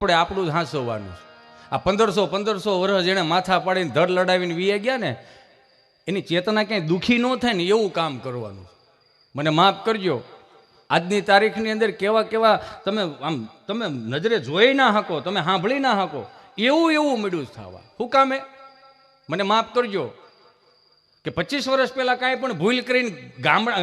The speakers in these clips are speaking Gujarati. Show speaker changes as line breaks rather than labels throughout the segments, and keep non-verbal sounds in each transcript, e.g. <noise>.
આપણે આપણું જ હાંસવવાનું છે. આ પંદરસો પંદરસો વર્ષ જેણે માથા પાડીને ધડ લડાવીને વીએ ગયા ને, એની ચેતના ક્યાંય દુઃખી ન થાય ને એવું કામ કરવાનું મને માફ કરજો. આજની તારીખની અંદર કેવા કેવા તમે આમ, તમે નજરે જોઈ ના શકો, તમે સાંભળી ના શકો. એવું એવું મળ્યું થવા શું કામે મને માફ કરજો. કે પચીસ વર્ષ પહેલાં કાંઈ પણ ભૂલ કરીને ગામડા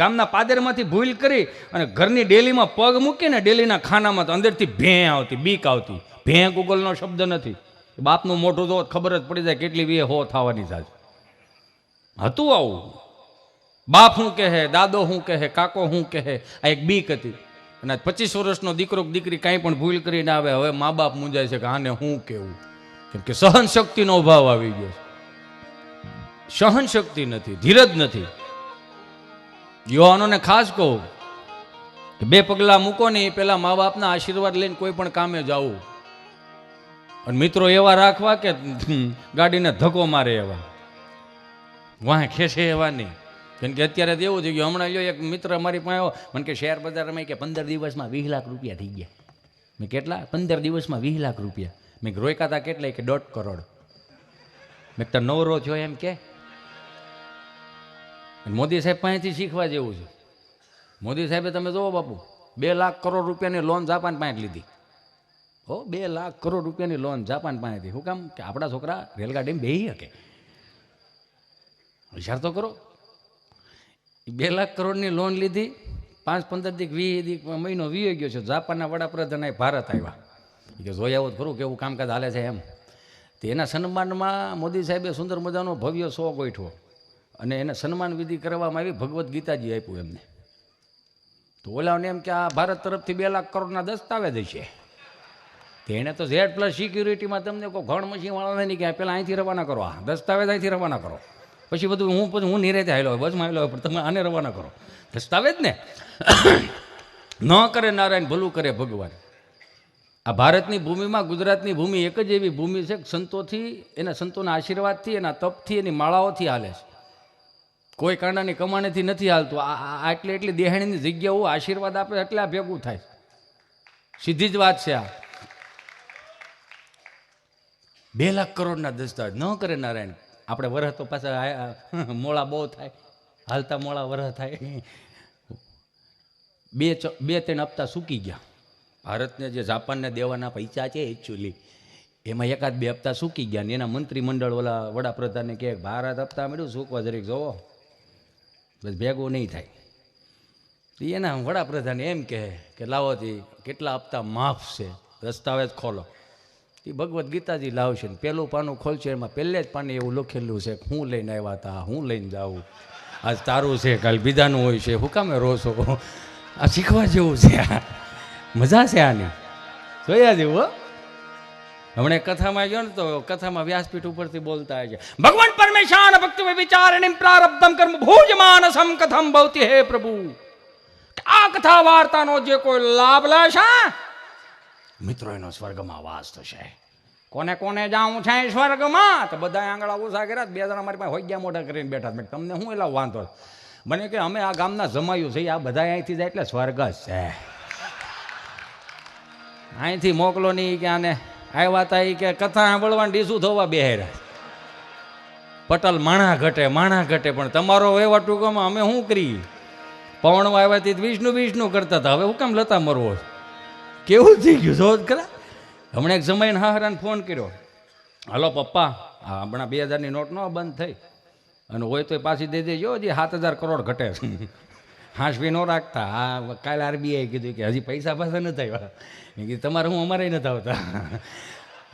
ગામના પાદરમાંથી ભૂલ કરી અને ઘરની ડેલીમાં પગ મૂકીને ડેલીના ખાનામાં તો અંદરથી ભેં આવતી, બીક આવતી. ભેં ગૂગલનો શબ્દ નથી. બાપનું મોઢું તો ખબર જ પડી જાય કેટલી વીએ હો થવાની થાય હતું આવું. બાપ શું કહે, દાદો શું કહે, કાકો શું કહે, આ એક બીક હતી. અને પચીસ વર્ષનો દીકરો દીકરી કાંઈ પણ ભૂલ કરીને આવે, હવે મા બાપ મૂંઝાય છે કે આને શું કહેવું? કેમ કે સહન શક્તિનો અભાવ આવી ગયો છે. સહન શક્તિ નથી, ધીરજ નથી. યુવાનોને ખાસ કહું કે બે પગલાં મૂકો ને એ પહેલાં મા બાપના આશીર્વાદ લઈને કોઈ પણ કામે જવું. અને મિત્રો એવા રાખવા કે ગાડીને ધક્કો મારે એવા. વાહ ખેસે એવા નહીં. કેમ કે અત્યારે તો એવું થઈ ગયું હમણાં લ્યો એક મિત્ર મારી પાસે આવ્યો, મને કે શેર બજારમાં કે પંદર દિવસમાં વીસ લાખ રૂપિયા થઈ ગયા. મેં કેટલા? પંદર દિવસમાં વીસ લાખ રૂપિયા. મેં રોક્યા હતા કેટલા કે દોઢ કરોડ. મેં તો નવરો થયો એમ કે? મોદી સાહેબ પાસેથી શીખવા જેવું છે. મોદી સાહેબે તમે જુઓ બાપુ, બે લાખ કરોડ રૂપિયાની લોન જાપાન પાસે લીધી. હો, બે લાખ કરોડ રૂપિયાની લોન જાપાન પાસેથી. શું કામ કે આપણા છોકરા રેલગાડીમાં બેહી શકે? વિચાર તો કરો. બે લાખ કરોડની લોન લીધી, પાંચ પંદર દીક વીસ દીક મહિનો વીયો ગયો છે. જાપાનના વડાપ્રધાન એ ભારત આવ્યા. કે જોઈ આવો ખરું કેવું કામકાજ હાલે છે એમ. તો એના સન્માનમાં મોદી સાહેબે સુંદર મજાનો ભવ્ય શો ગોઠવો અને એને સન્માન વિધિ કરવામાં આવી, ભગવદ્ ગીતાજી આપ્યું એમને. તો ઓલાઓને એમ કે આ ભારત તરફથી બે લાખ કરોડના દસ્તાવેજ છે. તેણે તો ઝેડ પ્લસ સિક્યુરિટીમાં તમને કોઈ ઘણ મશીન વાળા નહીં કે પહેલાં અહીંથી રવાના કરો. આ દસ્તાવેજ અહીંથી રવાના કરો. પછી બધું હું પછી હું નિરેતે હોય, બસમાં હાલો પણ તમે આને રવાના કરો. દસ્તાવેજ ને? ન કરે નારાયણ, ભલું કરે ભગવાન. આ ભારતની ભૂમિમાં ગુજરાતની ભૂમિ એક જ એવી ભૂમિ છે સંતોથી, એના સંતોના આશીર્વાદથી, એના તપથી, એની માળાઓથી હાલે છે. કોઈ કાંડાની કમાણીથી નથી હાલતું. આટલી એટલી દેહાણીની જગ્યાઓ આશીર્વાદ આપે એટલે આ ભેગું થાય. સીધી જ વાત છે આ. બે લાખ કરોડના દસ્તાવેજ. ન કરે નારાયણ. આપણે વરહ તો પાછા મોળા બહુ થાય. હાલતા મોળા વરહ થાય. બે બે ત્રણ હપ્તા સૂકી ગયા. ભારતને જે જાપાનને દેવાના પૈસા છે એકચ્યુઅલી એમાં એકાદ બે હપ્તા સૂકી ગયા ને એના મંત્રીમંડળ ઓલા વડાપ્રધાનને કહે ભારત હપ્તા મળ્યું, સૂકવા જરીક જોવો. બસ ભેગું નહીં થાય. એના વડાપ્રધાન એમ કહે કે લાવોથી કેટલા હપ્તા માફ છે? દસ્તાવેજ ખોલો. એ ભગવદ્ ગીતાજી લાવશે ને પહેલું પાનું ખોલશે, એમાં પહેલે જ પાને એવું લખેલું છે હું લઈને આવ્યા હતા હું લઈને જાઉં. આજ તારું છે, કાલ બીજાનું હોય છે. હું કામે રોશો? આ શીખવા જેવું છે મજા છે આની. જોયા જેવું હમણે કથામાં ગયો ને તો કથામાં વ્યાસપીઠ ઉપરથી બોલતા છે, ભગવાન પરમેશાન, ભક્તિ વિચારણી પ્રારબ્ધમ કર્મ ભોજમાનસમ કથમ ભવતી હે પ્રભુ. આ કથા વાર્તાનો જે કોઈ લાભ લેશે, મિત્રો, એનો સ્વર્ગમાં વાસ થશે. કોને કોને જાઉં છે સ્વર્ગમાં? તો બધા આંગળા ઓછા કર્યા બે જણા મારી પાસે હોય ગયા મોઢા કરીને બેઠા મેં તમને શું એલા વાંધો મને કે, અમે આ ગામના જમાયું છે આ બધા અહીંથી જાય એટલે સ્વર્ગ છે. અહીંથી મોકલો નહીં ક્યાંને? આવ્યા હતા એ કે કથા સાંભળવા ડીસું થવા બેહેરા પટલ માણા ઘટે માણા ઘટે, પણ તમારો એવા ટૂંકામાં અમે શું કરીએ? પવણમાં આવ્યા તે વિષ્ણુ વિષ્ણુ કરતા હતા. હવે હું કેમ લતા મરવો કેવું થઈ ગયું? જો ખરા. હમણાં એક સમયને હાહરાને ફોન કર્યો. હાલો પપ્પા હા હમણાં બે હજારની નોટ ન બંધ થઈ. અને હોય તો પાછી દઈ દેજો, હજી સાત હજાર કરોડ ઘટે. હાંસવી ન રાખતા. આ કાલે આરબીઆઈ કીધું કે હજી પૈસા પાછા નથી આવ્યા. મેં કીધું, તમારે હું અમારે નથી આવતા.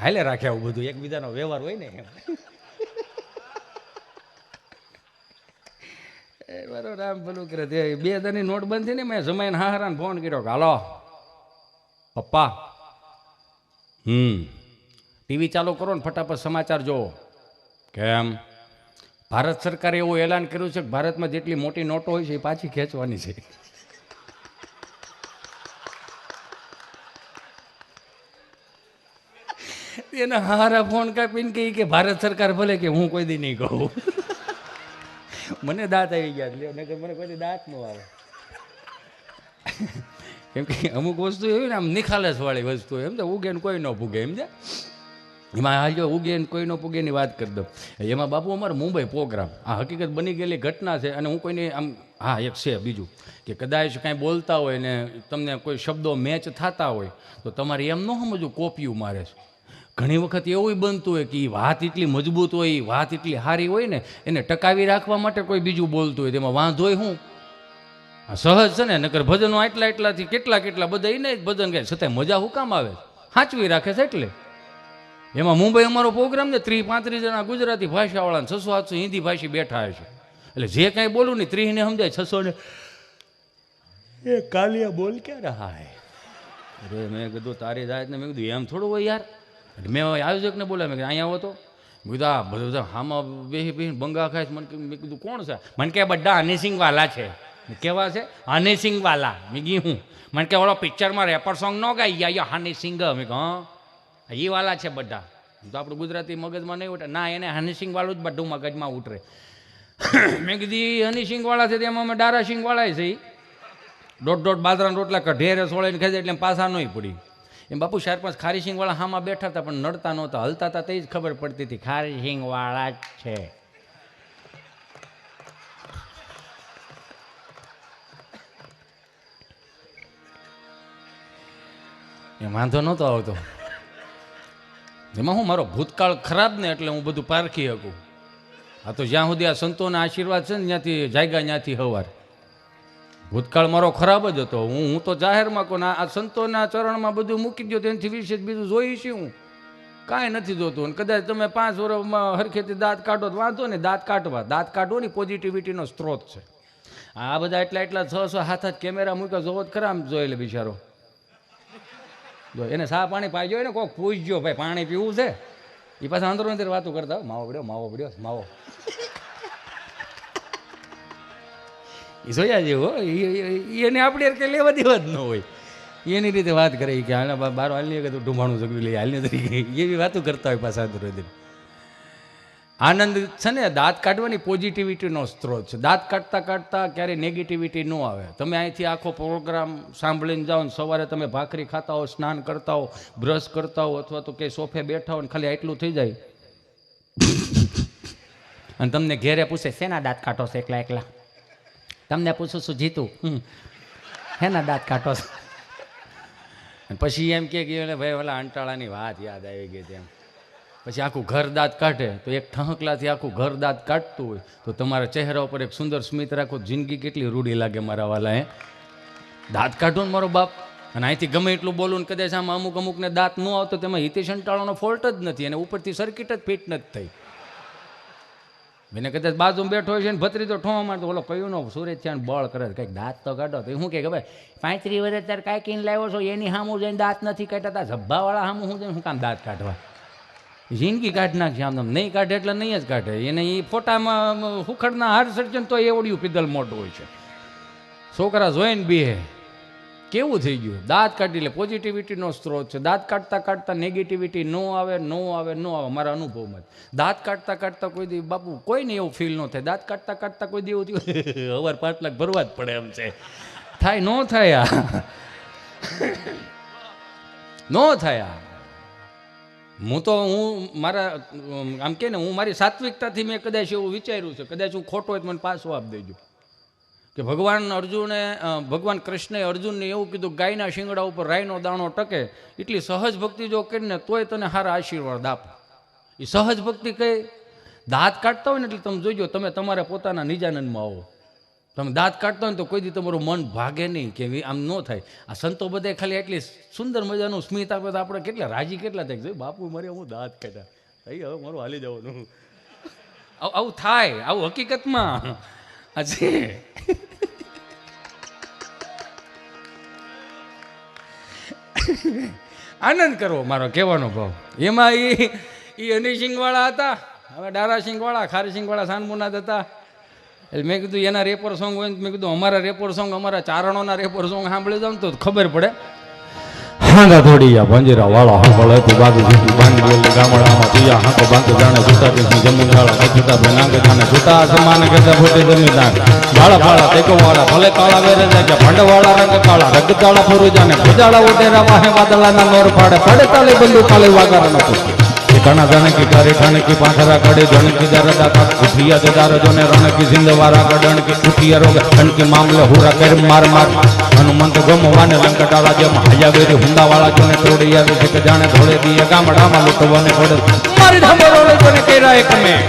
હાલે રાખે આવું બધું, એકબીજાનો વ્યવહાર હોય ને બરોબર, આમ પેલું કરે તે બે હજારની નોટ બંધ થઈ ને મેં જમાઈને હાહરાને ફોન કર્યો હાલો, પપ્પા, હમ, ટીવી ચાલુ કરો ને ફટાફટ સમાચાર જુઓ કેમ? ભારત સરકારે એવું એલાન કર્યું છે કે ભારતમાં જેટલી મોટી નોટો હોય છે એ પાછી ખેંચવાની છે. એના હારા ફોન કાપીને કહી કે ભારત સરકાર ભલે કે હું કોઈ દી નહીં કહું. મને દાંત આવી ગયા લ્યો, નકર મને કોઈ દાંત ન આવે. કેમ કે અમુક વસ્તુ એવી ને આમ નિખાલસવાળી વસ્તુ એમ તો ઉગે ને કોઈ ન ભૂગે, એમ છે? એમાં હાલ જો ઉગે ને કોઈનો ન પૂગે વાત કરી દઉં. એમાં બાપુ અમારે મુંબઈ પ્રોગ્રામ આ હકીકત બની ગયેલી ઘટના છે અને હું કોઈને આમ, હા, એક છે બીજું, કે કદાચ કાંઈ બોલતા હોય ને તમને કોઈ શબ્દો મેચ થતા હોય, તો તમારે એમ ન સમજવું કોપિયું મારે છે. ઘણી વખત એવું બનતું હોય કે એ વાત એટલી મજબૂત હોય એ વાત એટલી સારી હોય ને, એને ટકાવી રાખવા માટે કોઈ બીજું બોલતું હોય, તેમાં વાંધો હોય શું સહજ છે ને, નકર ભજનો આટલા એટલાથી કેટલા કેટલા, બધા એને જ ભજન ગાય, છતાંય મજા હું કામ આવે? સાચવી રાખે છે એટલે? એમાં મુંબઈ અમારો પ્રોગ્રામ ને ત્રીસ, પાંત્રીસ જણા ગુજરાતી ભાષાવાળા છસો સાતસો હિન્દી ભાષી બેઠા છે એટલે જે કાંઈ બોલું ને ત્રીસને સમજાય છસો ને એ કાલિયા બોલ ક્યાં રહા હે? અરે મેં કીધું, તારી જાત ને મેં કીધું, એમ થોડું હોય યાર. એટલે મેં આયોજકને બોલ્યા મેં કીધું, અહીંયા આવો તો. મેં બધું હામાં બેસી બેસી બંગા ખાય મને મેં કીધું, કોણ છે? મને કે બધા હનીસિંગ વાલા છે. કેવા છે? હનીસિંગ વાલા. મેં કી હું. મને કે ઓલો પિક્ચરમાં રેપર સોંગ ન ગાઈ ગયા હની સિંગ. મેં કહું એ વાલા છે બધા. તો આપણું ગુજરાતી મગજમાં નહીં ઉઠે. ના, એને હનીસિંગ વાળું જ બધું મગજમાં ઉતરે. <coughs> મેં કીધી હનીસિંગ વાળા છે, તેમાં અમે ડારા સિંગ વાળા છે. દોઢ દોઢ બાજરાના રોટલા કઢેરે સોળે ખેંચે એટલે પાછા નહીં પડી. એમ બાપુ ચાર પાંચ ખારી સિંગ હામાં બેઠા હતા, પણ નડતા નહોતા. હલતા હતા તે જ ખબર પડતી હતી ખારી સિંગ જ છે. એ વાંધો નહોતો આવતો. એમાં હું મારો ભૂતકાળ ખરાબ ને એટલે હું બધું પારખી શકું. આ તો જ્યાં સુધી આ સંતોના આશીર્વાદ છે ને, ત્યાંથી જાયગા ત્યાંથી હવાર. ભૂતકાળ મારો ખરાબ જ હતો. હું હું તો જાહેરમાં કોને આ સંતોના ચરણમાં બધું મૂકી દો તેનાથી વિશેષ બીજું જોઈ છું હું કાંઈ નથી જોતું. અને કદાચ તમે પાંચ વર્ષમાં હરખેથી દાંત કાઢો તો વાંધો ને દાંત કાઢવા. દાંત કાઢવો ને પોઝિટિવિટીનો સ્ત્રોત છે. આ બધા એટલા એટલા છ છ હાથ હાથ કેમેરા મૂક્યો, જોવો જ ખરા આમ જોઈ બિચારો. જો એને સા પાણી પાઈ જોઈએ ને કોઈક પૂછજો ભાઈ પાણી પીવું છે? એ પાછા અંદરો અંદર વાતો કરતા હોય, માવો પડ્યો માવો પડ્યો માવો. એ જોયા જેવો એને આપણે કે લેવા દેવા જ ન હોય. એની રીતે વાત કરે કે હાલ બાર હાલની તું ઢુંભાણું સગવી લઈ હાલની તરીકે એવી વાતો કરતા હોય પાછા અંદર. આનંદ છે ને, દાંત કાઢવાની પોઝિટિવિટીનો સ્ત્રોત છે. દાંત કાઢતા કાઢતા ક્યારેય નેગેટિવિટી ન આવે. તમે અહીંથી આખો પ્રોગ્રામ સાંભળીને જાઓ ને, સવારે તમે ભાખરી ખાતા હો, સ્નાન કરતા હો બ્રશ કરતા હો, અથવા તો ક્યાંય સોફે બેઠા હો ને, ખાલી આટલું થઈ જાય. અને તમને ઘેરે પૂછે, શેના દાંત કાઢો છો એકલા એકલા? તમને પૂછું છું, જીતું. હેના દાંત કાઢો છો? પછી એમ કે ભાઈ, ઓલા અંટાળાની વાત યાદ આવી ગઈ તેમ પછી આખું ઘર દાંત કાઢે તો એક ઠહકલાથી આખું ઘર દાંત કાઢતું હોય. તો તમારા ચહેરા ઉપર એક સુંદર સ્મિત રાખો, જિંદગી કેટલી રૂડી લાગે મારા વાલા, હે? દાંત કાઢો ને મારો બાપ. અને અહીંથી ગમે એટલું બોલું ને કદાચ આમાં અમુક અમુકને દાંત ન આવતો, તેમાં હિતેશ અંટાળાનો ફોલ્ટ જ નથી અને ઉપરથી સર્કિટ જ ફિટ નથી થઈ. મને કદાચ બાજુ બેઠો હોય છે ને ભત્રી તો ઠોવા મારતો ઓલો, કયું નો? સુરેજ છે બળ કરે કંઈક દાંત તો કાઢો. તો શું કે ભાઈ પાંત્રી વર્ષ ત્યારે કાંઈ કીને લાવ્યો છો? એની સામું જઈને દાંત નથી કાઢતા. ઝબ્બાવાળા સામું હું જઈને શું કામ દાંત કાઢવા? જિંદગી કાઢ નાખશે આમ. નહીં કાઢે એટલે નહીં જ કાઢે. એને એ ફોટામાં હુખડના હાર સર્જન તો એવડ્યું પિદલ મોટું હોય છે. છોકરા જોઈને બી હે કેવું થઈ ગયું? દાંત કાઢી લે. પોઝિટિવિટીનો સ્ત્રોત છે. દાંત કાઢતા કાઢતા નેગેટિવિટી નો આવે નો આવે નો આવે. મારા અનુભવમાં દાંત કાઢતા કાઢતા કોઈ દી, બાપુ, કોઈને એવું ફીલ ન થાય. દાંત કાઢતા કાઢતા કોઈ દી એવું થયું <laughs> અવાર પાંચ લાખ ભરવા જ પડે એમ છે. થાય, નો થાય <laughs> નો થાય આ? હું તો હું મારા આમ કે ને, હું મારી સાત્વિકતાથી મેં કદાચ એવું વિચાર્યું છે. કદાચ હું ખોટો હોય તો મને પાછો આપ દેજો. કે ભગવાન અર્જુને ભગવાન કૃષ્ણએ અર્જુનને એવું કીધું, ગાયના શિંગડા ઉપર રાયનો દાણો ટકે. એટલી સહજ ભક્તિ જો કરીને તોય તને સારા આશીર્વાદ આપ. એ સહજ ભક્તિ કઈ? દાંત કાઢતા હોય ને એટલે તમે જોઈજો તમે તમારા પોતાના નિજાનંદમાં આવો. તમે દાંત કાઢતો ને તો કોઈ દી તમારું મન ભાગે નહીં કે આમ ન થાય. આ સંતો બધે ખાલી એટલી સુંદર મજાનું સ્મિત આપે તો આપણે કેટલા રાજી કેટલા થાય જોઈ બાપુ મારે હું દાંત કાઢ્યા. થઈ હવે મારું હાલી જવાનું આવું થાય, આવું હકીકતમાં. આ આનંદ કરવો, મારો કહેવાનો ભાવ. એમાં એ એ હનીસિંગવાળા હતા, હવે ડારાસિંગવાળા ખારીસિંગવાળા સાનમુનાદ હતા. એટલે મેં કીધું, એના રેપર સોંગ હોય ને, મેં કીધું, અમારા રેપર સોંગ અમારા ચારણોના રેપર સોંગ સાંભળી જાવ તો ખબર પડે. હાંગા થોડી ભંજીરા વાળા હાંભળે તું બાજુ સીધી બાંધી ગામડામાં પિયા હાંકો બાંધો જાણે સુતા તેથી જમીન વાળા કચુતા બેનાંગ જાણે સુતા સમાન કરતા ફૂટી જમીન વાળા વાળા ટેકો વાળા ભલે કાળા વેરે જાય કે ભંડ વાળા રંગ કાળા રગ તાળા ફોરું જાને ભજાળા ઉડેરા વાહે વાદળાના નોર પાડે, પડે તાલે બંદુ કાલે વાગારા નથી ઘણા જણકી કરે ઠણકી પાંખરા કડે જણકી દરદા કાક ઉઠિયા દદાર જોને રણકી સિંધવારા કડણકી ઉઠિયા રોગ ઠણકી મામલે હુરા કર માર માર હનુમંત ગમવાને લંકટાળા જેમ હયાવેરી હુંદાવાળા જોને તોડી જોને તોડિયા કે જાણે ધોળે દીએ ગામડામાં લૂંટવાને પડે. મારી ઢમરોળે જોને કેરા એક મેં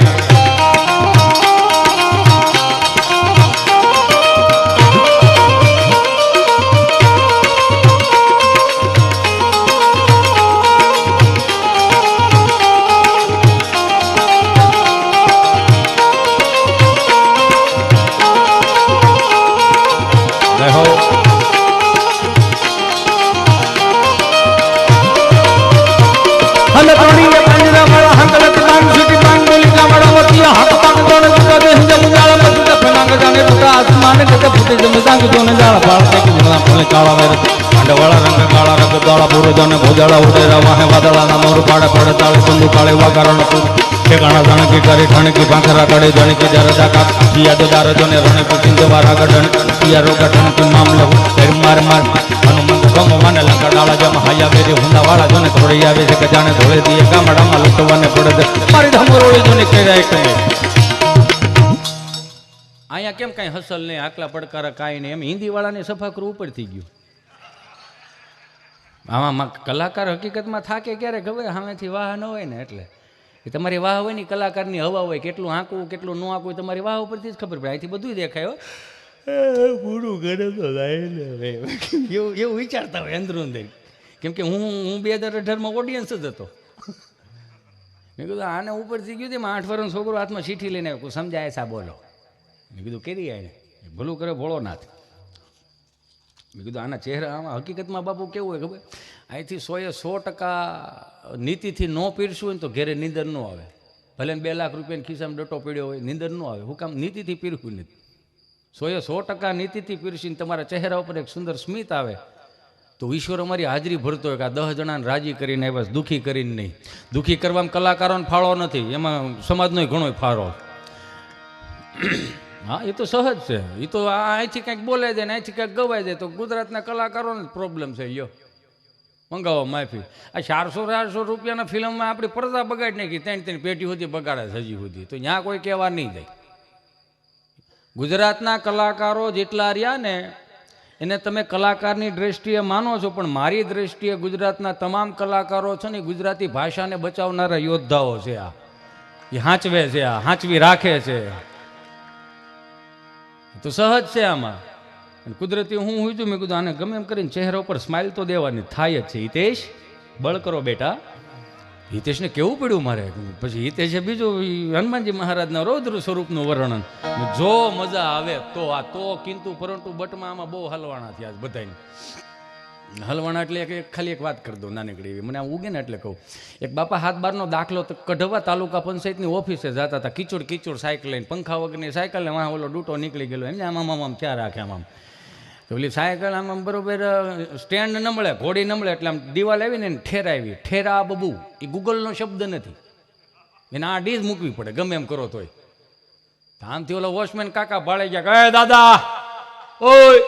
કાળા
રંગ કાળા રંગ દાળા પૂરો જાને ભોજાળા ઉડેરા વાહે વાદળાના મોર પાડે પડે તાળે સંદુ કાળે વાગારણ ઠેકાણા જાણકી કરે ઠણકી પાંખરા કડે જણકી જરદા કાક પિયા દદાર જોને રણકી સિંધવારા ગઢણ પિયા રોગા ઠણકી મામલે ફેર માર માર. હનુમંત ગમવાને લંકડાળા જેમ હાયા વેરી હુંદા વાળા જોને થોડી આવે છે કે જાણે ધોળે દીએ, ગામડામાં લૂંટવાને પડે મારી ઢમરોળી જોને કર્યા એક અહીંયા કેમ કાંઈ હસલ નહીં, આકલા પડકારા કાંઈ નહીં, એમ હિન્દી વાળાને સફાકરું ઉપર થઈ ગયું. આમાં કલાકાર હકીકતમાં થાકે ક્યારે ખબર? સામેથી વાહ ન હોય ને એટલે. એ તમારી વાહ હોય ને કલાકારની હવા હોય, કેટલું આંકવું કેટલું ન આંકવું તમારી વાહ ઉપરથી જ ખબર પડે. અહીંથી બધું દેખાય પૂરું કરે તો થાય ને. એવું એવું વિચારતા હોય અંદરું અંદર કેમ કે હું હું બે હજાર અઢારમાં ઓડિયન્સ જ હતો. મેં કીધું, આને ઉપરથી ગયું તેમાં આઠ વર્ષનો છોકરો હાથમાં ચીઠી લઈને આવ્યો. સમજાય સા બોલો. મેં કીધું, કેરી આવીને ભલું કરે ભોળોનાથ. મેં કીધું, આના ચહેરા આમાં હકીકતમાં બાપુ કેવું હોય ખબર? અહીંથી સોએ સો ટકા નીતિથી ન પીરશું હોય ને તો ઘેરે નીંદર ન આવે. ભલે બે લાખ રૂપિયાની ખિસ્સામાં ડટો પીડ્યો હોય, નીંદર ન આવે. હું કામ નીતિથી પીરવું નથી. સોએ સો ટકા નીતિથી પીરસીને તમારા ચહેરા ઉપર એક સુંદર સ્મિત આવે. તો ઈશ્વર અમારી હાજરી ભરતો હોય કે આ દસ જણાને રાજી કરીને બસ દુઃખી કરીને નહીં. દુઃખી કરવામાં કલાકારોને ફાળો નથી, એમાં સમાજનો ઘણો ફાળો. હા, એ તો સહજ છે. એ તો અહીંથી કંઈક બોલે છે ને અહીંથી કંઈક ગવાય છે. તો ગુજરાતના કલાકારોને પ્રોબ્લેમ છે યો મંગાવો, માફી. આ ચારસો ચારસો રૂપિયાના ફિલ્મમાં આપણી પડદા બગાડી નાખી. ત્રણ ત્રણ પેટી સુધી બગાડે હજી સુધી. તો ત્યાં કોઈ કહેવા નહીં જાય. ગુજરાતના કલાકારો જેટલા રહ્યા ને, એને તમે કલાકારની દ્રષ્ટિએ માનો છો, પણ મારી દ્રષ્ટિએ ગુજરાતના તમામ કલાકારો છે ને ગુજરાતી ભાષાને બચાવનારા યોદ્ધાઓ છે આ. એ હાંચવે છે આ, હાંચવી રાખે છે. તો સહજ છે આમાં. કુદરતી હું હું છું, મેં કીધું આને ગમે એમ કરીને ચહેરા ઉપર સ્માઇલ તો દેવાની થાય જ છે. હિતેશ, બળ કરો બેટા. હિતેશને કેવું પડ્યું મારે? પછી હિતેશે બીજું હનુમાનજી મહારાજના રૌદ્ર સ્વરૂપનું વર્ણન. જો મજા આવે તો આ તો કિંતુ પરંતુ બટમાં આમાં બહુ હલવાણા થયા બધાને હલવાણા એટલે એક ખાલી એક વાત કરી દઉં નાનકડી એવી. મને આમ ઉગે ને એટલે કહું. એક બાપા હાથ બારનો દાખલો તો કઢવા તાલુકા પંચાયતની ઓફિસે જતા હતા. કિચોડ કિચોડ સાયકલ લઈને, પંખા વગરની સાયકલ ને વાહ ઓલો ડૂટો નીકળી ગયેલો. એમને આમ આમ આમ ક્યાં રાખે આમ આમ. તો ઓલી સાયકલ આમ આમ બરોબર સ્ટેન્ડ ન મળે, ઘોડી ન મળે, એટલે આમ દિવાલ આવી ને ઠેરાવી. ઠેરા બબુ. એ ગૂગલનો શબ્દ નથી. એને આ ડીઝ મૂકવી પડે, ગમે એમ કરો તોય. આમથી ઓલો વોચમેન કાકા ભાળે ગયા કહે દાદા, ઓય!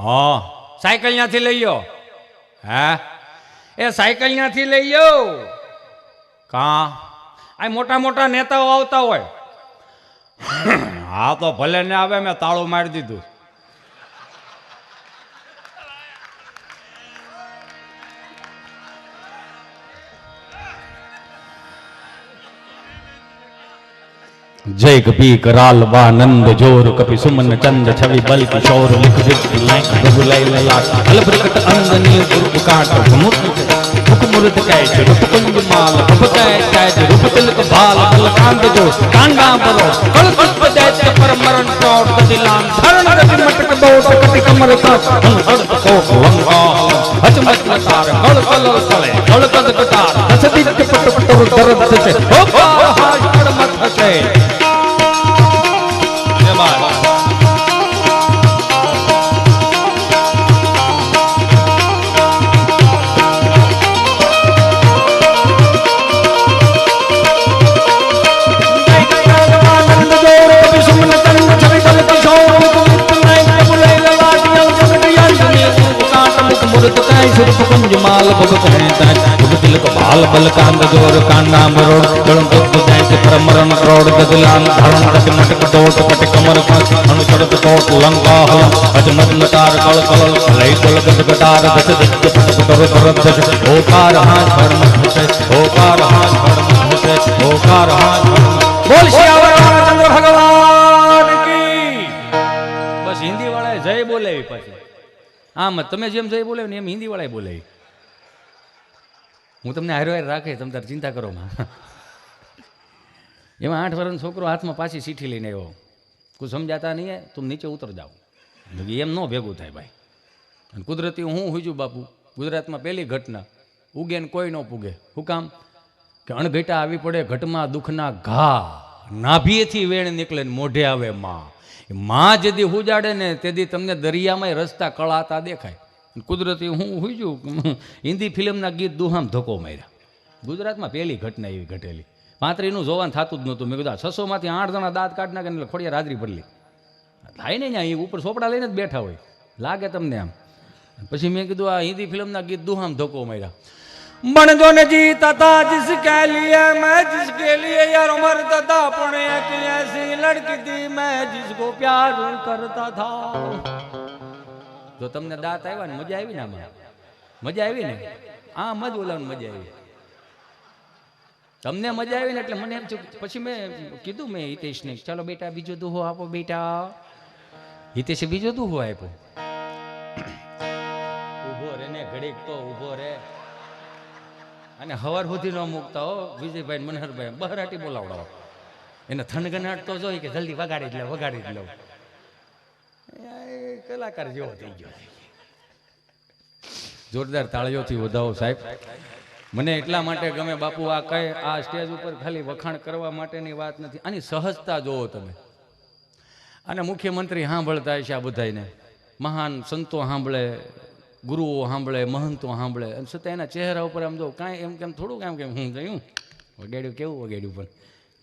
હા. સાયકલ ત્યાંથી લઈ યો હા? એ સાયકલ ત્યાંથી લઈ યો કા? આ મોટા મોટા નેતાઓ આવતા હોય. <clears throat> હા, તો ભલે ને આવે, મેં તાળું મારી દીધું. જય કપી કરાલ બા નંદ જોર કપી સુમન ચંદ, છવી બલ કિશોર લિખ લિખ લાઈક પ્રભુ લઈ લયા અલબ્રકટ અંદની ગુરુ કાટ ભમુત ભુક મુરત કહે છે રૂપ કુંજ માલ ભપકાય જાય છે રૂપ તિલક ભાલ, કલ કાંત જો, કાંડા બરો કળ પુષ્પ દૈત પર મરણ પ્રોટ દિલાન શરણ રતિ મટક દોટ કતિ કમર કાચ હલ હડ કો વંગા હચ મત તાર કળ કલ સળે, કળ કદ કટાર દસ દિક પટ પટ દરદ છે ઓ બા હાડ મત હશે
લાલ ભગ કહે તાજ ભગ તિલક બાલ બલ કાંદ જોર કાંડા મરોડ ગળમ ભગત જાય પરમરણ ક્રોડ ગદલાન ધરણ રક મટક ટોટ કટ કમર કાંસ અણુ ચડત કોટ લંકા હલ અજમત નટાર કળ કળ. લઈ કલ ગદ ગટાર દસ દિત્ય કર તર દશ ઓકાર હાથ પરમ હસે ઓકાર હાથ પરમ હસે ઓકાર હાથ બોલ શ્રી શિયાવર રામચંદ્ર ભગવાન.
આમ તમે જેમ જઈ બોલે ને એમ હિન્દી વાળાએ બોલાવી હું તમને હારો હાર રાખે, તમે તાર ચિંતા કરો માં. એમાં આઠ વર્ષનો છોકરો હાથમાં પાછી ચીઠી લઈને આવ્યો. કોઈ સમજાતા નહીં તું નીચે ઉતર જાઓ એમ ન ભેગું થાય ભાઈ. અને કુદરતી હું હુજું બાપુ. ગુજરાતમાં પહેલી ઘટના. ઉગે ને કોઈ ન પૂગે. શું કામ? કે અણઘટા આવી પડે, ઘટમાં દુઃખના ઘા. નાભીએથી વેણ નીકળે ને મોઢે આવે માં. એ માં જેદી હુજાડે ને તેથી તમને દરિયામાં રસ્તા કળાતા દેખાય. કુદરતી હું હુજું હિન્દી ફિલ્મના ગીત દુહામ ધક્કો માર્યા. ગુજરાતમાં પહેલી ઘટના એવી ઘટેલી. પાંત્રીનું જોવાનું થતું જ નહોતું. મેં કીધું છસોમાંથી આઠ જણા દાંત કાઢ નાખે એટલે ખોડિયા રાદરી પડલી થાય ને ત્યાં એ ઉપર સોપડા લઈને જ બેઠા હોય. લાગે તમને આમ. પછી મેં કીધું, આ હિન્દી ફિલ્મના ગીત દુહામ ધક્કો માર્યા.
बन जो ने जीता था जिसके लिए मैं जिसके लिए यार मरता था पण एक ऐसी लड़की थी मैं जिसको प्यार करता था
જો તમને દાંત આવ્યા ને મજા આવી ને આમાં મજા આવી ને આમ જ ઓલાને મજા આવી તમને મજા આવી ને એટલે મને એમ થયું પછી મેં કીધું મેં હિતેશને ચાલો બેટા બીજો દુહો આપો બેટા હિતેશે બીજો દુહો આપ્યો ઊભો રે ને ઘડીક તો ઊભો રે અને હવાર સુધી ન મૂકતા હો વિજયભાઈ મનહરભાઈ બહરાટી બોલાવડાવો. એને થનગનાટ તો જોઈ કે જલ્દી વગાડી જ લે, વગાડી જ લઉં કલાકાર જેવો થઈ ગયો જોરદાર તાળીઓથી વધાવો સાહેબ. મને એટલા માટે ગમે બાપુ, આ કહે આ સ્ટેજ ઉપર ખાલી વખાણ કરવા માટેની વાત નથી. આની સહજતા જોવો તમે. અને મુખ્યમંત્રી સાંભળતા હશે આ બધાને મહાન સંતો સાંભળે ગુરુઓ સાંભળે, મહંતો સાંભળે. અને છતાં એના ચહેરા ઉપર આમ જો કાંઈ એમ કેમ થોડું એમ કેમ હું ગયું વગાડ્યું કેવું વગાડ્યું પણ?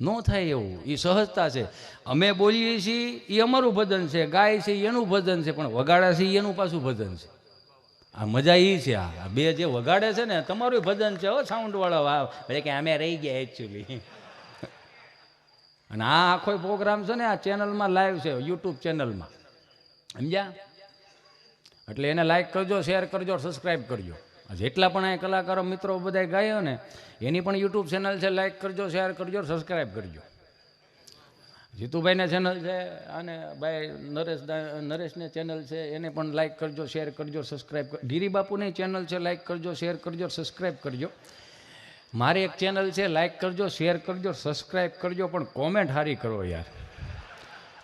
ન થાય એવું. એ સહજતા છે. અમે બોલીએ છીએ એ અમારું ભજન છે. ગાય છે એનું ભજન છે. પણ વગાડે છે એનું પાછું ભજન છે. આ મજા એ છે. આ બે જે વગાડે છે ને, તમારું ભજન છે. હો સાઉન્ડવાળા એટલે કે અમે રહી ગયા એકચ્યુઅલી અને આ આખો પ્રોગ્રામ છે ને, આ ચેનલમાં લાઈવ છે યુટ્યુબ ચેનલમાં સમજ્યા? એટલે એને લાઈક કરજો શેર કરજો સબસ્ક્રાઈબ કરજો. જેટલા પણ આ કલાકારો, મિત્રો બધા ગાયો ને, એની પણ યુટ્યુબ ચેનલ છે લાઈક કરજો શેર કરજો સબસ્ક્રાઈબ કરજો. જીતુભાઈને ચેનલ છે અને ભાઈ નરેશ નરેશને ચેનલ છે, એને પણ લાઈક કરજો શેર કરજો સબસ્ક્રાઈબ કર ગિરિબાપુની ચેનલ છે લાઈક કરજો શેર કરજો સબસ્ક્રાઈબ કરજો. મારી એક ચેનલ છે લાઈક કરજો શેર કરજો સબસ્ક્રાઈબ કરજો, પણ કોમેન્ટ હારી કરો યાર.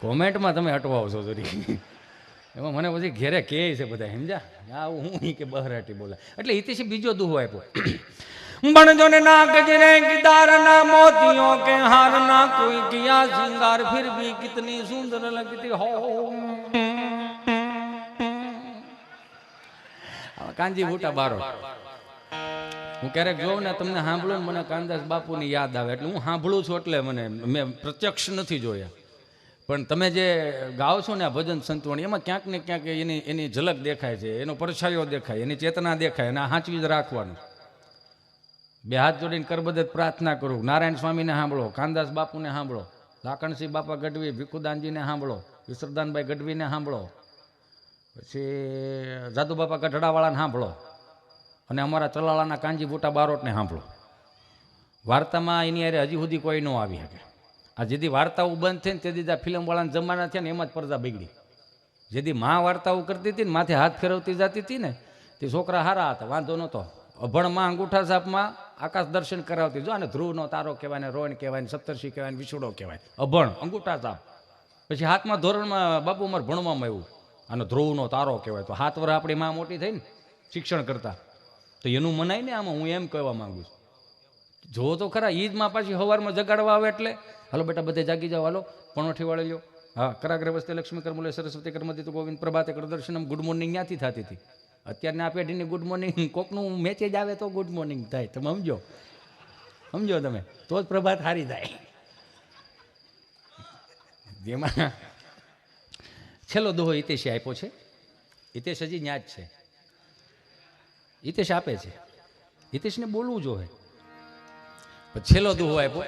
કોમેન્ટમાં તમે અટવાઓ છો જરી એમાં મને પછી ઘેરે કહે છે બધા સમજા આવું હું કે બહરાટી બોલા. એટલે ઇતિશ બીજો દુહો આપ્યો.
બણજો ને ના ગજરે ગિદાર ના મોતીઓ કે હાર ના કોઈ કિયા સિંગાર ફિર ભી કિતની સુંદર લગતી
હો. કાંજી મોટા બારો. હું ક્યારેક જોઉં ને તમને સાંભળું ને મને કાનદાસ બાપુની યાદ આવે. એટલે હું સાંભળું છું એટલે મને, મેં પ્રત્યક્ષ નથી જોયા. પણ તમે જે ગાઓ છો ને આ ભજન સંતવાણી, એમાં ક્યાંક ને ક્યાંક એની એની ઝલક દેખાય છે, એનો પરછાયો દેખાય, એની ચેતના દેખાય અને હાંચવી જ રાખવાનું. બે હાથ જોડીને કરબદ પ્રાર્થના કરું. નારાયણ સ્વામીને સાંભળો કાનદાસ બાપુને સાંભળો, લાકણસિંહ બાપા ગઢવી, ભીખુદાનજીને સાંભળો, વિસરદાનભાઈ ગઢવીને સાંભળો, પછી જાદુ બાપા ગઢડાવાળાને સાંભળો અને અમારા ચલાળાના કાંજી બુટા બારોટને સાંભળો. વાર્તામાં એની અરે હજી સુધી કોઈ ન આવી શકે. આ જેથી વાર્તાઓ બંધ થઈ ને દીધા ફિલ્મવાળાના જમાના થયા ને એમાં જ પડદા બગડી. જેથી માં વાર્તાઓ કરતી હતી ને માથે હાથ ફેરવતી જતી હતી ને, તે છોકરા હારા હતા, વાંધો નહોતો. અભણમાં અંગૂઠા સાપમાં આકાશ દર્શન કરાવતી, જો આને ધ્રુવનો તારો કહેવાય ને રોણ કહેવાય સપ્તર્ષિ કહેવાય ને વિછોડો કહેવાય. અભણ, અંગૂઠા સાપ. પછી હાથમાં ધોરણમાં બાપુ મારે ભણવામાં આવ્યું. અને ધ્રુવનો તારો કહેવાય તો હાથ વર આપણી માં મોટી થઈ ને શિક્ષણ કરતા. તો એનું મનાય ને આમાં હું એમ કહેવા માંગુ છું. જો તો ખરા ઈદમાં પાછી સવારમાં જગાડવા આવે એટલે હાલો બેટા, બધે જાગી જાઓ, હાલો. પણોઠી વાળી લ્યો. હા કરાગ્ર વસ્તે લક્ષ્મી કર્મલે સરસ્વતી કર્મદિત ગોવિંદ પ્રભાતે કર દર્શનમ. ગુડ મોર્નિંગ ક્યાંથી થતી હતી. અત્યારના આ પેઢીની ગુડ મોર્નિંગ કોકનું મેસેજ આવે તો ગુડ મોર્નિંગ થાય. તમે સમજો? સમજો તમે? તો જ પ્રભાત હારી થાય. જેમાં છેલ્લો દોહો હિતેશે આપ્યો છે. હિતેશ હજી ન્યા જ છે. હિતેશ આપે છે. હિતેશને બોલવું જોઈએ છેલ્લો દુહો આપ્યો.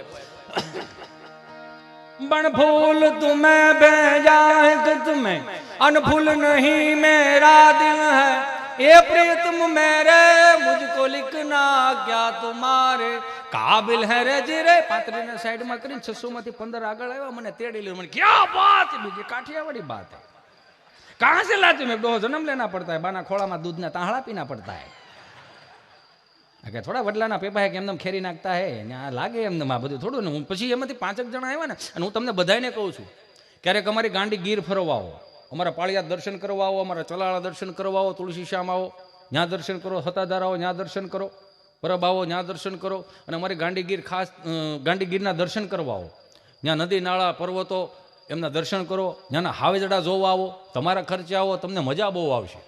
बण फूल तुम्हें भेजा है कि तुम्हें अनफूल नहीं मेरा दिल है ये प्रीतम मेरे मुझको लिखना क्या तुम्हारे કાબિલ હે રે જી રે પાત્રીને સાઈડમાં કરીને છસો માંથી પંદર આગળ આવ્યા મને તેડી લીધું મને ક્યાં બાત બીજી કાઠિયાવાડી બાત હે कहाँ से लाते मैं दो जन्म लेना पड़ता है बाना खोड़ा में दूध ना ताहड़ा पीना पड़ता है કે થોડા વડલાના પેપા હે કે એમને ખેરી નાખતા હે? ને આ લાગે એમને આ બધું થોડું ને હું પછી એમાંથી પાંચેક જણા આવ્યા ને, અને હું તમને બધાને કહું છું, ક્યારેક અમારી ગાંડી ગીર ફરવા આવો, અમારા પાળિયા દર્શન કરવા આવો, અમારા ચલાળા દર્શન કરવા આવો, તુલસી શ્યામ આવો ત્યાં દર્શન કરો સતાધાર આવો ત્યાં દર્શન કરો, પરબ આવો ત્યાં દર્શન કરો, અને અમારી ગાંડી ગીર ખાસ ગાંડીગીરના ગાંડી ગીરના દર્શન કરવા આવો. ત્યાં નદી, નાળા, પર્વતો, એમના દર્શન કરો ત્યાંના હાવેજડા જોવા આવો, તમારા ખર્ચે આવો, તમને મજા બહુ આવશે.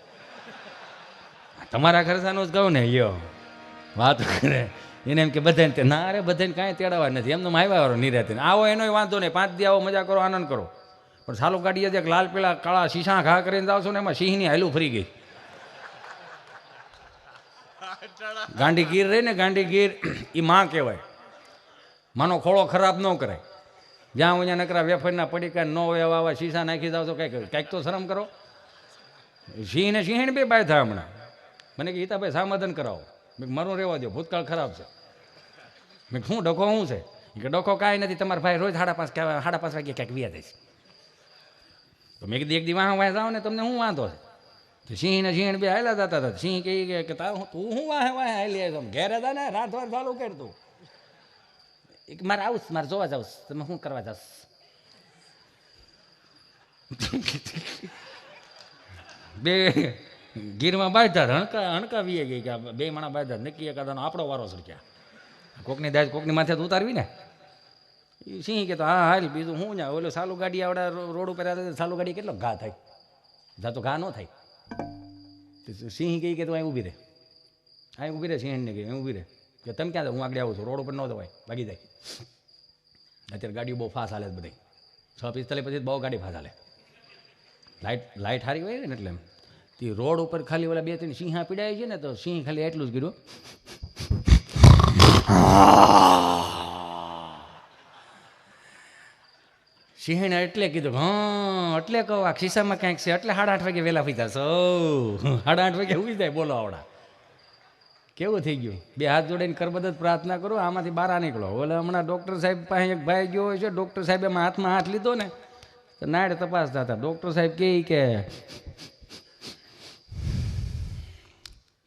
તમારા ખર્ચાનું જ કહું ને યો વાત કરે. એને એમ કે બધાને તે ના અરે બધાને કાંઈ તેડાવા નથી. એમને આવ્યા વાળો નિરાતે આવો એનોય વાંધો નહીં. પાંચ દી આવો મજા કરો, આનંદ કરો. પણ સાલો ગાડીએ જે લાલ પીળા કાળા શીશા ઘા કરીને જાવ ને એમાં સિંહની હાલું ફરી ગઈ. ગાંડી ગીર રહી ને, ગાંડી ગીર એ માં કહેવાય. માનો ખોળો ખરાબ ન કરાય. જ્યાં હું નકરા વેફરના પડીકા ન હોય આવા શીશા નાખી જાવ તો કંઈક કંઈક તો શરમ કરો. સિંહ ને સિંહણ બે બાય થાય હમણાં. મને કે હિતાભાઈ સામાધન કરાવો. મેં મારું રહેવા દો ભૂતકાળ ખરાબ છે. મેં શું ડખો શું છે? કે ડખો કાંઈ નથી, તમારા ભાઈ રોજ સાડા પાંચ સાડા પાંચ વાગે ક્યાંક વ્યા દઈશ તો મેં કીધું, એક દી વાહ વાહ જાઓ ને તમને શું વાંધો છે? તો સિંહ ને સિંહ બે હાલ્યા જતા હતા. સિંહ કહી કે- તારું તું શું વાહે વાહે હાલી આવ્યો ઘેર ઘેરે હતા ને, રાત વાર ચાલુ કરતું એક મારે આવું મારે જોવા જાવ તમે શું કરવા જાવ <laughs> બે ગીરમાં બાંધતા હણકા હણકા વીએ ગઈ કે બે માણા બાંધતા નક્કી એકાદાનો આપણો વારો સડક્યા કોકની દાજ કોકની માથે ઉતારવી ને? સિંહ કે તો, હા હાલ બીજું હું ને ઓલો સાલું ગાડી આવડા રોડ ઉપર તો ગાડી કેટલો ઘા થાય? જા તો ઘા ન થાય. સિંહ કહી કે તું અહીં ઊભી રહે. અહીં ઊભી રહે સિંહને કહી અહીં ઊભી રહે. કે તમે ક્યાં? હું આગળ આવું છું. રોડ ઉપર ન દવાય ભાગી જાય. અત્યારે ગાડીઓ બહુ ફાસ્ટ હાલે બધી છ પિસ્તાલીસ પછી બહુ ગાડી ફાસ હાલે. લાઇટ લાઇટ હારી હોય ને એટલે એમ. તે રોડ ઉપર ખાલી ઓલા બે ત્રણ સિંહા પીડાય છે ને, તો સિંહ ખાલી એટલું જ કર્યું. સિંહણે એટલે કીધું, હા, એટલે કહો, આ ખિસ્સામાં ક્યાંક છે, એટલે સાડા આઠ વાગે વહેલા પીતા સૌ સાડા આઠ વાગે ઊભી જાય બોલો આવડા. કેવું થઈ ગયું? બે હાથ જોડીને જ પ્રાર્થના કરો, આમાંથી બહાર નીકળો. ઓલે હમણાં ડૉક્ટર સાહેબ પાસે એક ભાઈ ગયો હોય છે, ડૉક્ટર સાહેબ એમાં હાથમાં હાથ લીધો ને, તો નાડે તપાસતા હતા ડૉક્ટર સાહેબ કહે કે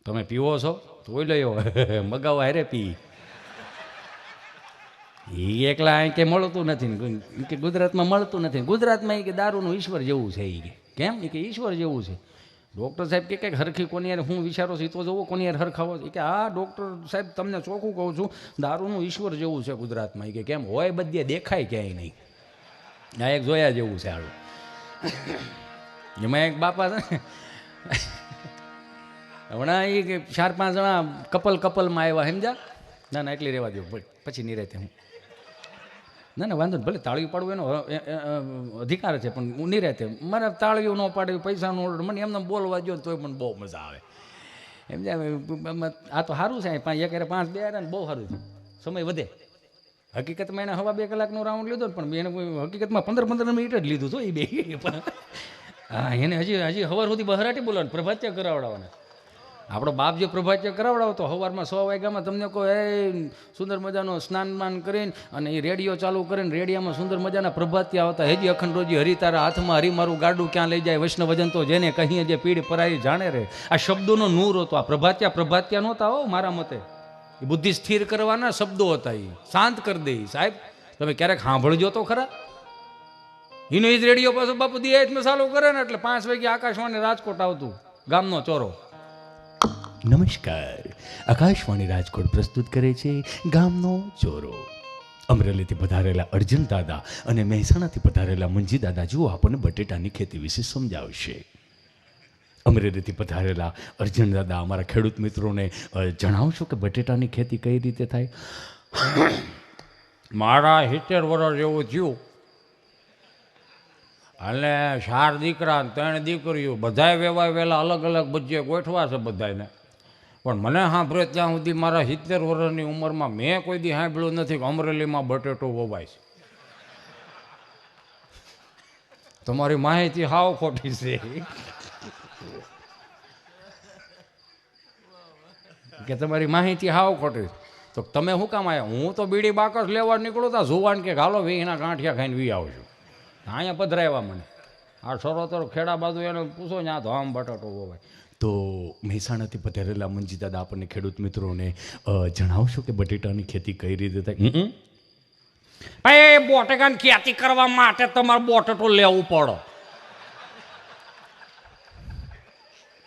તમે પીવો છો? તોય લઈ મગાવવા <laughs> મગાવો, હારે પી. એ એકલા અહીં કે મળતું નથી કે ગુજરાતમાં મળતું નથી. ગુજરાતમાં એ કે દારૂનું ઈશ્વર જેવું છે એ કે. કેમ? એ કે ઈશ્વર જેવું છે. ડૉક્ટર સાહેબ કે કંઈક હરખી કોની યાર હું વિચારો છું એ તો જોવો કોની યાર હરખાવો એ કે હા, ડૉક્ટર સાહેબ, તમને ચોખ્ખું કહું છું, દારૂનું ઈશ્વર જેવું છે ગુજરાતમાં. એ કે કેમ? હોય બધે, દેખાય ક્યાંય નહીં. આ એક જોયા જેવું છે હારું. <coughs> એમાં એક બાપા છે ને હમણાં એ ચાર પાંચ જણા કપલ કપલમાં આવ્યા, સમજ્યા? ના ના એટલી રહેવા દો પછી નિરાતે હું. ના ના, વાંધો ભલે તાળીઓ પાડવું એનો અધિકાર છે, પણ હું નિરાતે મારે તાળીઓ ન પાડવી પૈસાનો ઓર્ડર મને એમને બોલવા જો તોય મને બહુ મજા આવે. એમ આ તો સારું છે પાંચ, એક પાંચ, બે ને બહુ સારું છે. સમય વધે. હકીકતમાં એને હવા બે કલાકનો રાઉન્ડ લીધો પણ એને હકીકતમાં પંદર પંદર મિનિટ જ લીધું તો એ બે. હા, એને હજી હજી સવાર સુધી બહરાટી બોલવાનું પ્રભાત્ય કરાવડાવવાના. આપણો બાપ જે પ્રભાત્ય કરાવડાવતો, સવારમાં સો વાગ્યામાં તમને કહો એ સુંદર મજાનો સ્નાન બાન કરીને અને એ રેડિયો ચાલુ કરીને રેડિયામાં સુંદર મજાના પ્રભાત્ય આવતા. હેજી અખંડ રોજી, હરી તારા હાથમાં હરી મારું ગાડું ક્યાં લઈ જાય? વૈષ્ણવજન તો જેને કહીએ જે પીડ પરાઈ જાણે રે. આ શબ્દોનો નૂર હતો, આ પ્રભાત્યા પ્રભાત્યા નહોતા હો મારા મતે. એ બુદ્ધિ સ્થિર કરવાના શબ્દો હતા એ શાંત કરી દે સાહેબ. તમે ક્યારેક સાંભળજો તો ખરા. એનો એ જ રેડિયો પાછો બાપુ દિયાતમાં ચાલુ કરે ને એટલે પાંચ વાગે આકાશવાણી રાજકોટ આવતું, ગામનો ચોરો. નમસ્કાર. આકાશવાણી રાજકોટ પ્રસ્તુત કરે છે ગામનો ચોરો. અમરેલીથી પધારેલા અર્જુન દાદા અને મહેસાણાથી પધારેલા મંજી દાદા, જુઓ આપણને બટેટાની ખેતી વિશે સમજાવશે. અમરેલીથી પધારેલા અર્જુન દાદા, અમારા ખેડૂત મિત્રોને જણાવશો કે બટેટાની ખેતી કઈ રીતે થાય? <coughs> મારા સિત્તેર વર્ષ જેવું થયું. અને ચાર દીકરા ત્રણ દીકરીઓ, બધાય વેવાય વહેલા અલગ અલગ બજે ગોઠવા છે બધાને પણ મને સાંભળે ત્યાં સુધી મારા સિત્તેર વર્ષની ઉંમરમાં મેં કોઈ દી સાંભળ્યું નથી કે અમરેલીમાં બટેટો વવાય છે. તમારી માહિતી હાવ ખોટી છે. કે તમારી માહિતી હાવ ખોટી તો તમે શું કામ આવ્યા હું તો બીડી બાકસ લેવા નીકળું તા જુવાન કે ગાલો વીના ગાંઠિયા ખાઈને વી આવું છું અહીંયા પધરાવ્યા મને. આ સરોતર ખેડા બાજુ એને પૂછો ને આ તો બટાટો હોય તો મહેસાણાથી પધારેલા મંજી દાદા આપણને ખેડૂત મિત્રોને જણાવશો કે બટેટાની ખેતી કઈ રીતે થાય? ભાઈ બોટેકાની ખેતી કરવા માટે તમારે બોટેટો લેવું પડે.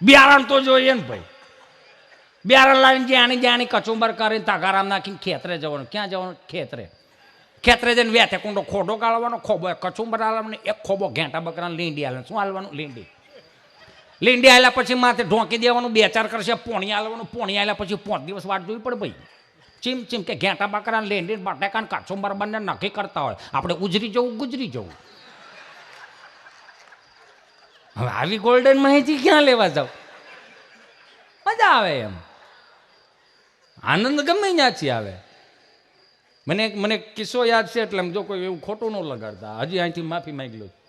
બિયારણ તો જોઈએ ને ભાઈ. બિયારણ લાવીને જ્યાંની જ્યાંની કચુંબર કરીને તગારામ નાખીને ખેતરે જવાનું. ક્યાં જવાનું? ખેતરે. ખેતરે જઈને વેથે કુંડો ખોડો ગાળવાનો, ખોબો, કચુંબર હાલવાનો એક ખોબો ઘેંટા બકરાને લીંડી હાલવાનું શું હાલવાનું લીંડી. લીંડી આવેલા પછી માથે ઢોંકી દેવાનું, બે ચાર કરશે, પોણી હાલવાનું પોણી આવેલા પછી પાંચ દિવસ વાટ જોવી પડે ભાઈ. ચીમ ચીમ કે ઘેંટા બાકરા લીંડી બટાકાને કાચો બરબાને નક્કી કરતા હોય. આપણે ઉજરી જવું ગુજરી જવું? હવે આવી ગોલ્ડન માહિતી ક્યાં લેવા જાવ? મજા આવે એમ. આનંદ ગમે ત્યાંથી આવે. મને મને કિસ્સો યાદ છે એટલે જો કોઈ એવું ખોટું ન લગાડતા. હજી અહીંથી માફી માંગી લઉં